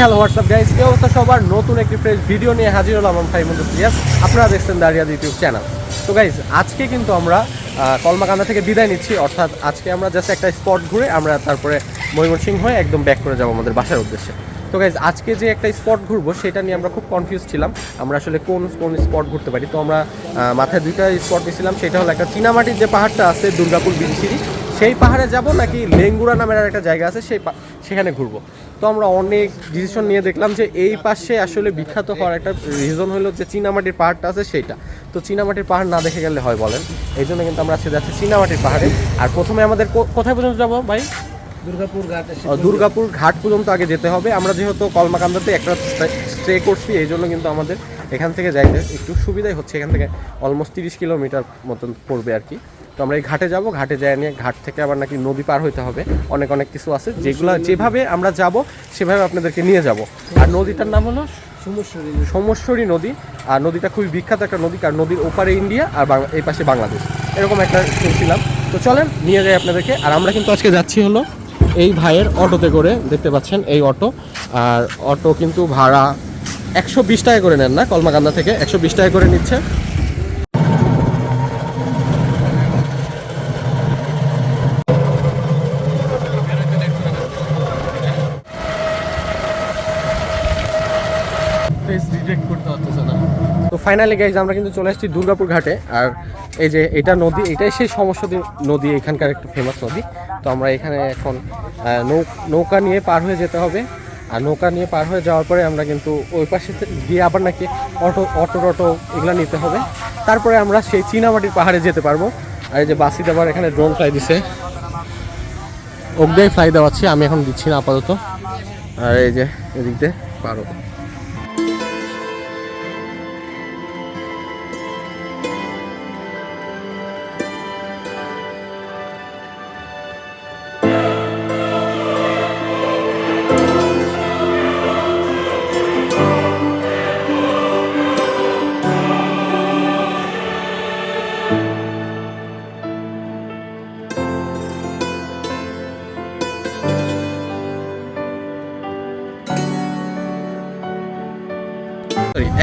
Hello WhatsApp guys কেউ অবস্থা সবার? নতুন একটি ফ্রেশ ভিডিও নিয়ে হাজির হলাম আমি ফাইভ মন্দির আপনারা দেখছেন দাঁড়িয়া ইউটিউব চ্যানেল তো গাইজ আজকে কিন্তু আমরা কলমাকান্দা থেকে বিদায় নিচ্ছি। অর্থাৎ আজকে আমরা জাস্ট একটা স্পট ঘুরে আমরা তারপরে ময়মনসিংহ হয়ে একদম ব্যাক করে যাব আমাদের বাসার উদ্দেশ্যে। তো গাইজ আজকে যে একটা স্পট ঘুরবো, সেটা নিয়ে আমরা খুব কনফিউজ ছিলাম। আমরা আসলে কোন কোন স্পট ঘুরতে পারি? তো আমরা মাথায় দুইটা স্পট নিয়েছিলাম। সেটা হলো একটা চীনামাটির যে পাহাড়টা আছে, দুর্গাপুর বিরিশিরি সেই পাহাড়ে যাব নাকি লেঙ্গুরা নামের একটা জায়গা আছে, সেই সেখানে ঘুরবো। তো আমরা অনেক ডিসিশন নিয়ে দেখলাম যে এই পাশে আসলে বিখ্যাত হওয়ার একটা রিজন হলো যে চীনামাটির পাহাড়টা আছে সেইটা। তো চীনামাটির পাহাড় না দেখে গেলে হয় বলেন। এই জন্য কিন্তু আমরা আজকে যাচ্ছি চীনামাটির পাহাড়ে। আর প্রথমে আমাদের কোথায় পর্যন্ত যাব ভাই? দুর্গাপুর ঘাট দুর্গাপুর ঘাট পর্যন্ত আগে যেতে হবে। আমরা যেহেতু কলমাকান্দাতে একটা স্টে করছি এই জন্য কিন্তু আমাদের এখান থেকে যাইতে একটু সুবিধাই হচ্ছে। এখান থেকে অলমোস্ট তিরিশ কিলোমিটার মতন পড়বে আর কি। তো আমরা এই ঘাটে যাব ঘাটে যাই নিয়ে ঘাট থেকে আবার নাকি নদী পার হইতে হবে। অনেক অনেক কিছু আছে। যেগুলো যেভাবে আমরা যাব সেভাবে আপনাদেরকে নিয়ে যাব। আর নদীটার নাম হলো সোমেশ্বরী নদী। আর নদীটা খুবই বিখ্যাত একটা নদী কারণ নদীর ওপারে ইন্ডিয়া আর এই পাশে বাংলাদেশ। এরকম একটা শুনছিলাম। তো চলেন নিয়ে যাই আপনাদেরকে। আর আমরা কিন্তু আজকে যাচ্ছি হলো এই ভাইয়ের অটোতে করে দেখতে পাচ্ছেন এই অটো। আর অটো কিন্তু ভাড়া একশো বিশ টাকা করে নেন না কলমাকান্দা থেকে। একশো বিশ টাকা করে নিচ্ছে। ফেস ডিটেক্ট করতে পারতেছে না। তো ফাইনালি গাইজ আমরা কিন্তু চলে আসছি দুর্গাপুর ঘাটে। আর এই যে এটা নদী, এটাই সেই সমস্যা নদী, এখানকার একটা ফেমাস নদী। তো আমরা এখানে এখন নৌকা নিয়ে পার হয়ে যেতে হবে। আর নৌকা নিয়ে পার হয়ে যাওয়ার পরে আমরা কিন্তু ওই পাশে গিয়ে আবার নাকি অটো অটো টটো এগুলো নিতে হবে। তারপরে আমরা সেই চীনামাটির পাহাড়ে যেতে পারব। আর এই যে বাসিতে আবার এখানে ড্রোন ফ্লাই দিছে। অগ্দাই ফ্লাই দেওয়াচ্ছি আমি এখন দিচ্ছি না, আপাতত। আর এই যে এদিক দিয়ে পারো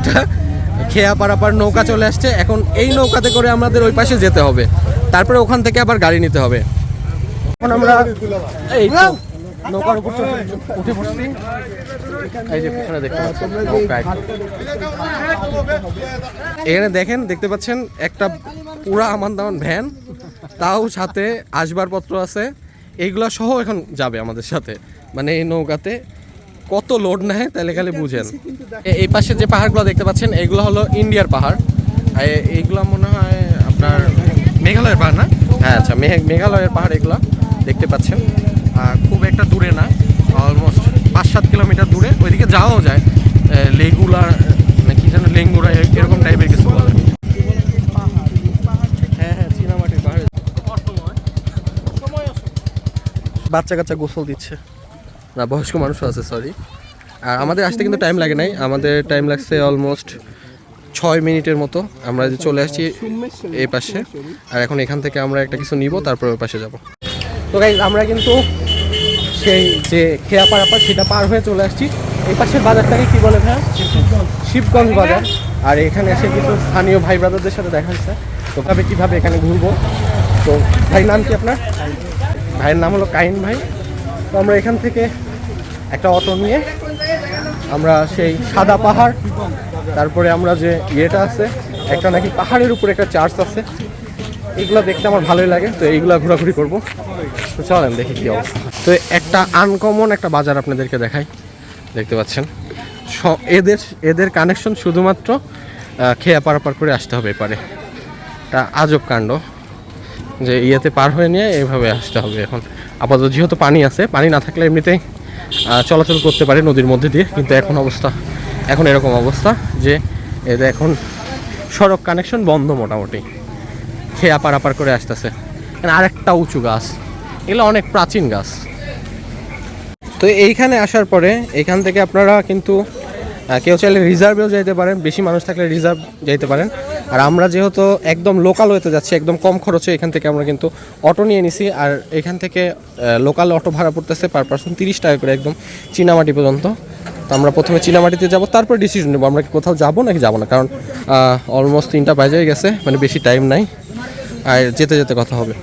একটা খেয়া পারাপার নৌকা চলে আসছে। এখন এই নৌকাতে করে আমাদের ওই পাশে যেতে হবে। তারপরে ওখান থেকে আবার গাড়ি নিতে হবে। এখন আমরা এই নৌকার উপর উঠে পড়ছি এই যে পিছনে দেখতে এখানে দেখেন, দেখতে পাচ্ছেন, একটা পুরা আমান দামান ভ্যান। তাও সাথে আসবাবপত্র আছে। এইগুলা সহ এখন যাবে আমাদের সাথে। মানে এই নৌকাতে। কত লোড নেয় তাহলে খালি বুঝেন। এই পাশে যে পাহাড়গুলো দেখতে পাচ্ছেন এগুলো হলো ইন্ডিয়ার পাহাড়। এইগুলো মনে হয় আপনার মেঘালয়ের পাহাড় না? হ্যাঁ আচ্ছা মেঘ- মেঘালয়ের পাহাড় এগুলো দেখতে পাচ্ছেন। খুব একটা দূরে না অলমোস্ট পাঁচ সাত কিলোমিটার দূরে। ওইদিকে যাওয়াও যায়। লেগুলা না কি যেন লেঙ্গুরা এরকম টাইপের কিছু বলে। হ্যাঁ হ্যাঁ বাচ্চা কাচ্চা গোসল দিচ্ছে। না, বয়স্ক মানুষও আছে সরি আর আমাদের আসতে কিন্তু টাইম লাগে নাই। আমাদের টাইম লাগছে অলমোস্ট ছয় মিনিটের মতো। আমরা যে চলে আসছি এই পাশে। আর এখন এখান থেকে আমরা একটা কিছু নিব, তারপর ওই পাশে যাব। তো গাইজ আমরা কিন্তু সেই যে খেয়া পারাপার সেটা পার হয়ে চলে আসছি। এই পাশের বাজারটাকে কি বলে ভাই শিবগঞ্জ বাজার। আর এখানে এসে কিছু স্থানীয় ভাই ব্রাদারদের সাথে দেখা হচ্ছে তো ভাবে কীভাবে এখানে ঘুরবো। তো ভাই নাম কি আপনার? ভাইয়ের নাম হলো কাইন ভাই। তো আমরা এখান থেকে একটা অটো নিয়ে আমরা সেই সাদা পাহাড়, তারপরে আমরা যে ইয়েটা আছে, একটা নাকি পাহাড়ের উপরে একটা চার্চ আছে। এগুলো দেখতে আমার ভালোই লাগে, তো এইগুলো ঘোরাঘুরি করব। তো চলেন দেখি কি অবস্থা। তো একটা আনকমন একটা বাজার আপনাদেরকে দেখাই, দেখতে পাচ্ছেন। এদের এদের কানেকশন শুধুমাত্র খেয়া পারাপার করে আসতে হবে এপারে। এটা আজব কাণ্ড, যে ইয়েতে পার হয়ে নিয়ে এইভাবে আসতে হবে এখন। আপাতত যেহেতু পানি আছে, পানি না থাকলে এমনিতেই চলাচল করতে পারে নদীর মধ্যে দিয়ে, কিন্তু এখন অবস্থা, এখন এরকম অবস্থা যে এদের এখন সড়ক কানেকশন বন্ধ মোটামুটি। খেয়ে আপার আপার করে আসতেছে। আরেকটা উঁচু গাছ। এগুলো অনেক প্রাচীন গাছ। তো এইখানে আসার পরে, এখান থেকে আপনারা কিন্তু কেউ চাইলে রিজার্ভেও যাইতে পারেন, বেশি মানুষ থাকলে রিজার্ভ যাইতে পারেন। আর আমরা যেহেতু একদম লোকাল হতে যাচ্ছি, একদম কম খরচে এখান থেকে আমরা কিন্তু অটো নিয়ে নিছি। আর এখান থেকে লোকাল অটো ভাড়া পড়তেছে পার পার্সন তিরিশ টাকা করে একদম চীনামাটি পর্যন্ত। তো আমরা প্রথমে চীনামাটিতে যাব, তারপর ডিসিশন নেব, আমরা কি কোথাও যাব নাকি যাব না, কারণ অলমোস্ট তিনটা বাজে গেছে মানে বেশি টাইম নাই। আর যেতে যেতে কথা হবে।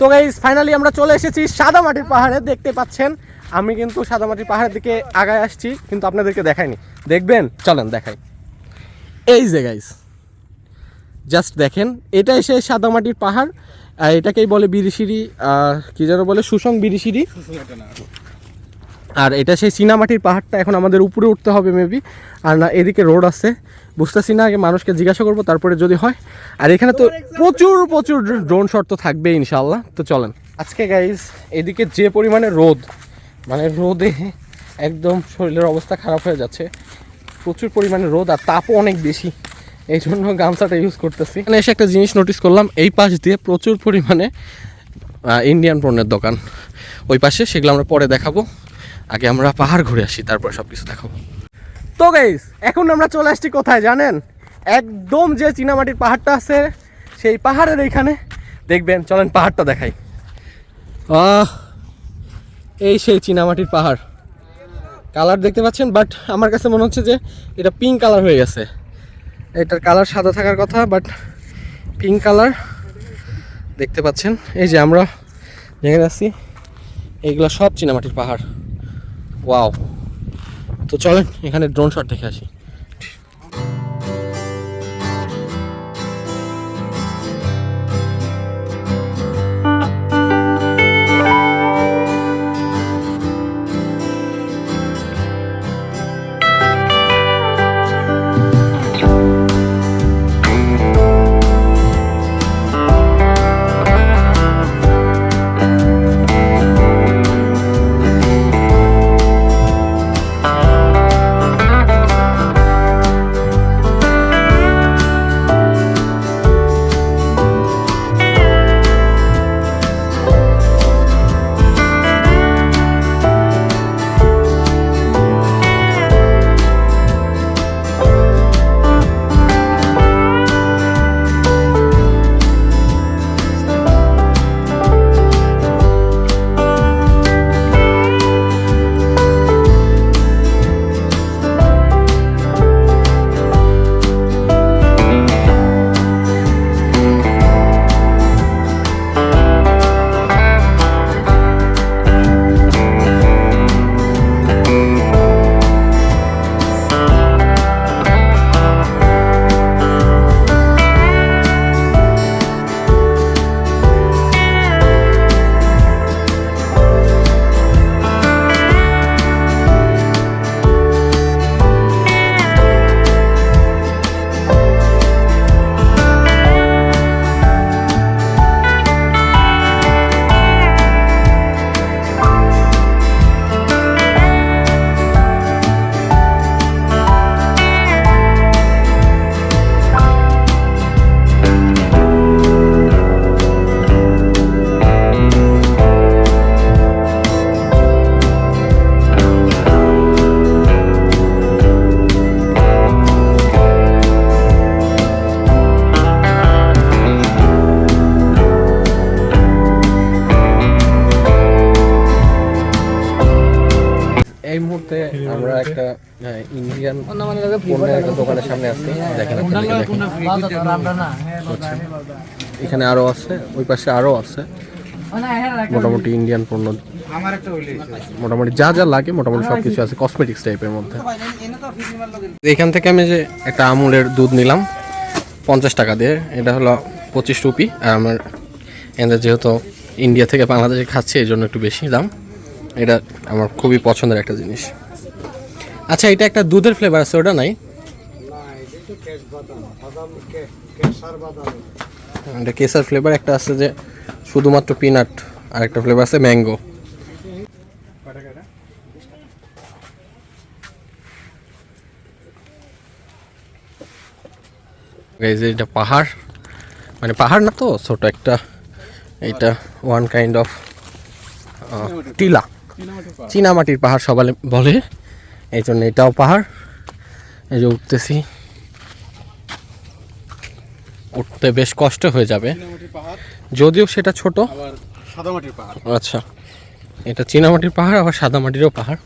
তো গাইজ ফাইনালি আমরা চলে এসেছি সাদামাটির পাহাড়ে, দেখতে পাচ্ছেন? আমি কিন্তু সাদামাটির পাহাড়ের দিকে আগায় আসছি, কিন্তু আপনাদেরকে দেখাইনি। দেখবেন? চলেন দেখাই। এই যে গাইজ জাস্ট দেখেন, এটাই সেই সাদামাটির পাহাড় এটাকেই বলে বিরিশিরি কী যেন বলে, সুসং বিরিশিরি আর এটা সেই চীনামাটির পাহাড়টা এখন আমাদের উপরে উঠতে হবে মেবি আর না, এদিকে রোড আছে। বুঝতেছি না, আগে মানুষকে জিজ্ঞাসা করব, তারপরে যদি হয়। আর এখানে তো প্রচুর প্রচুর ড্রোন শট তো থাকবেই ইনশাল্লাহ তো চলেন। আজকে গাইজ এদিকে যে পরিমাণে রোদ মানে রোদে একদম শরীরের অবস্থা খারাপ হয়ে যাচ্ছে। প্রচুর পরিমাণে রোদ আর তাপও অনেক বেশি। এই জন্য গামছাটা ইউজ করতেছি। এখানে এসে একটা জিনিস নোটিস করলাম, এই পাশ দিয়ে প্রচুর পরিমাণে ইন্ডিয়ান পণ্যের দোকান। ওই পাশে, সেগুলো আমরা পরে দেখাবো। আগে আমরা পাহাড় ঘুরে আসি, তারপর সব কিছু দেখাবো। তো গাইস এখন আমরা চলে আসছি কোথায় জানেন? একদম যে চীনামাটির পাহাড়টা আছে, সেই পাহাড়ের এইখানে। দেখবেন, চলেন পাহাড়টা দেখাই। আহ, এই সেই চীনামাটির পাহাড়। কালার দেখতে পাচ্ছেন বাট আমার কাছে মনে হচ্ছে যে এটা পিঙ্ক কালার হয়ে গেছে। এটার কালার সাদা থাকার কথা বাট পিঙ্ক কালার দেখতে পাচ্ছেন। এই যে আমরা যেখানে আছি, এইগুলো সব চীনামাটির পাহাড়। ওয়াও তো চলেন এখানে ড্রোন শট দেখে আসি। এখানে আরও আছে ওই পাশে আরও আছে। মোটামুটি ইন্ডিয়ান পণ্য। মোটামুটি যা যা লাগে মোটামুটি সব কিছু আছে কসমেটিক্স টাইপের মধ্যে। এখান থেকে আমি যে একটা আমুলের দুধ নিলাম পঞ্চাশ টাকা দিয়ে এটা হলো পঁচিশ রুপি। আর আমার এদের যেহেতু ইন্ডিয়া থেকে বাংলাদেশে খাচ্ছে এই জন্য একটু বেশি দাম। এটা আমার খুবই পছন্দের একটা জিনিস। আচ্ছা এটা একটা দুধের ফ্লেভার আছে ওটা নাই। এটা কেসার ফ্লেভার একটা আছে যে শুধুমাত্র পিনাট আর একটা ফ্লেভার আছে ম্যাঙ্গো এটা পাহাড় মানে পাহাড় না তো, ছোট একটা এইটা ওয়ান কাইন্ড অফ টিলা। চীনামাটির পাহাড় সবাই বলে এই জন্য এটাও পাহাড়। এই যে উঠতেছি। উঠতে বেশ কষ্ট হয়ে যাবে। যদিও সেটা ছোট। সাদামাটির পাহাড়। আচ্ছা। এটা চীনামাটির পাহাড় আবার সাদা মাটিরও পাহাড়।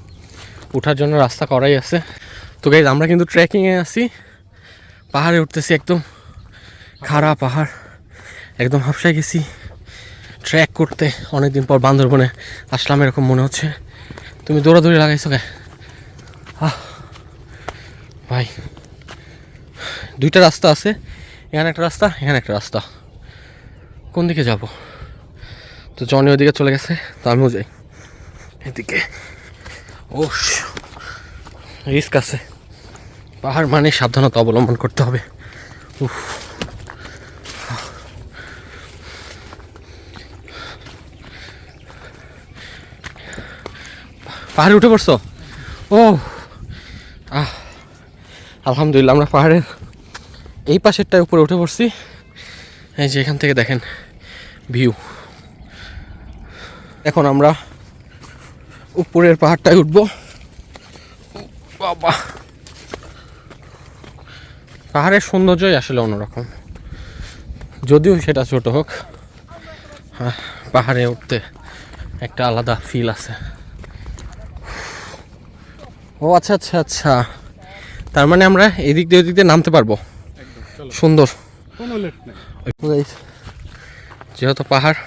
ওঠার জন্য রাস্তা করাই আছে। তো গাইজ আমরা কিন্তু ট্রেকিংয়ে আছি। পাহাড়ে উঠতেছি একদম খাড়া পাহাড়। একদম হাফসায় গেছি। ট্র্যাক করতে অনেকদিন পর বান্দরবনে আসলাম এরকম মনে হচ্ছে। তুমি দৌড়াদৌড়ি লাগাইছো কে? আহ, ভাই। দুইটা রাস্তা আছে। এখানে একটা রাস্তা, এখানে একটা রাস্তা। কোন দিকে যাব? তো জনি ওদিকে চলে গেছে, তো আমিও যাই। এদিকে। ও রিস্ক আছে। পাহাড় মানে সাবধানতা অবলম্বন করতে হবে। উফ। পাহাড়ে উঠে পড়ছো? ও। আহ, আলহামদুলিল্লাহ, আমরা পাহাড়ের এই পাশেরটায় উপরে উঠে পড়ছি। এই যে এখান থেকে দেখেন ভিউ এখন আমরা উপরের পাহাড়টায় উঠবো। বাবা! পাহাড়ের সৌন্দর্যই আসলে অন্যরকম। যদিও সেটা ছোট হোক হ্যাঁ, পাহাড়ে উঠতে একটা আলাদা ফিল আছে। ও আচ্ছা আচ্ছা আচ্ছা। তার মানে আমরা এদিক দিয়ে ওদিক দিয়ে নামতে পারব? সুন্দর। যেহেতু পাহাড়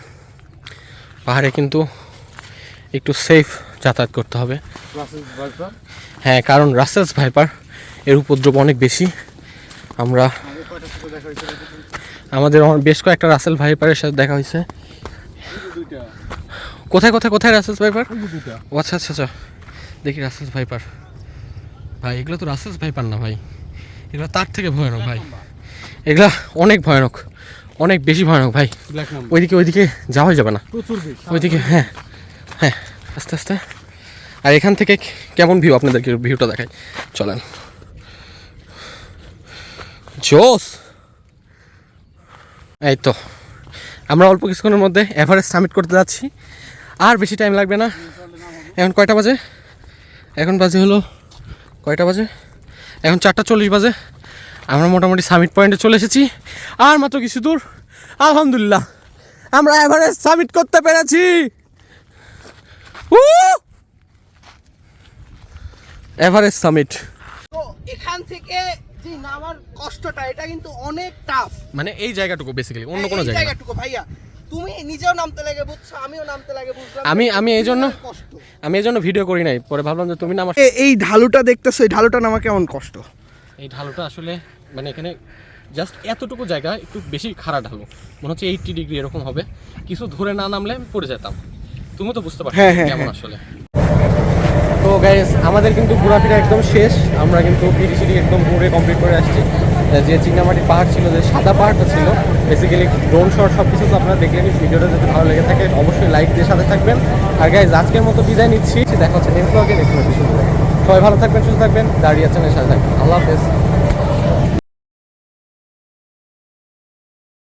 পাহাড়ে কিন্তু একটু সেফ যাতায়াত করতে হবে। হ্যাঁ কারণ রাসেলস ভাইপার এর উপদ্রব অনেক বেশি। আমরা আমাদের বেশ কয়েকটা রাসেল ভাইপারের সাথে দেখা হয়েছে। কোথায় কোথায় কোথায় রাসেলস ভাইপার আচ্ছা আচ্ছা আচ্ছা। দেখি রাসেলস ভাইপার ভাই এগুলো তো রাসেলস ভাইপার না ভাই। এগুলো তার থেকে ভয়ানক ভাই। এগুলা অনেক ভয়ানক অনেক বেশি ভয়ানক ভাই। ওইদিকে ওইদিকে যাওয়াই যাবে না। ওইদিকে হ্যাঁ হ্যাঁ আস্তে আস্তে। আর এখান থেকে কেমন ভিউ আপনাদেরকে ভিউটা দেখাই? চলেন। জোস! এই তো আমরা অল্প কিছুক্ষণের মধ্যে এভারেস্ট সামিট করতে যাচ্ছি। আর বেশি টাইম লাগবে না। এখন কয়টা বাজে? এখন বাজে হলো কয়টা বাজে? এখন চারটা চল্লিশ বাজে। আমরা মোটামুটি সামিট পয়েন্টে চলে এসেছি। আর মাত্র কিছু দূর। আলহামদুলিল্লাহ আমরা এভারেস্ট সামিট করতে পেরেছি। এভারেস্ট সামিট তো এখান থেকে যে নামার কষ্টটা এটা কিন্তু অনেক টাফ মানে এই জায়গাটুকু বেসিক্যালি অন্য কোনো জায়গা জায়গাটুকু ভাইয়া তুমি নিজেও নামতে লাগে বুঝছ? আমিও নামতে লাগে বুঝলাম আমি- আমি এই জন্য- আমি এই জন্য ভিডিও করি নাই। পরে ভাবলাম যে তুমি না আমার এ- এই ঢালুটা দেখতেছো এই ঢালুটা নামা কেমন কষ্ট? এই ঢালুটা আসলে মানে এখানে জাস্ট এতটুকু জায়গা একটু বেশি খাড়া ঢালু। মনে হচ্ছে এইটটি ডিগ্রি এরকম হবে। কিছু ধরে না নামলে আমি পড়ে যেতাম। তুমি তো বুঝতে পারছ হ্যাঁ, হ্যাঁ, কেমন হ্যাঁ। আসলে। তো গাইস আমাদের কিন্তু ঘোরাফেরা একদম শেষ। আমরা কিন্তু ফিরি সিঁড়ি একদম ঘুরে কমপ্লিট করে আসছি। যে চিংনামাটি পাহাড় ছিল যে সাদা পাহাড়টা ছিল বেসিক্যালি ড্রোন শট সব কিছু তো আপনারা দেখলেন। ভিডিওটা যদি ভালো লেগে থাকে অবশ্যই লাইক দিয়ে সাথে থাকবেন। আর গাইজ আজকের মতো বিদায় নিচ্ছি। দেখা হচ্ছে নেক্সট ব্লগে নেক্সট সবাই ভালো থাকবেন সুস্থ থাকবেন। দাঁড়িয়ে আছেন সাথে থাকবেন। আল্লাহ হাফেজ।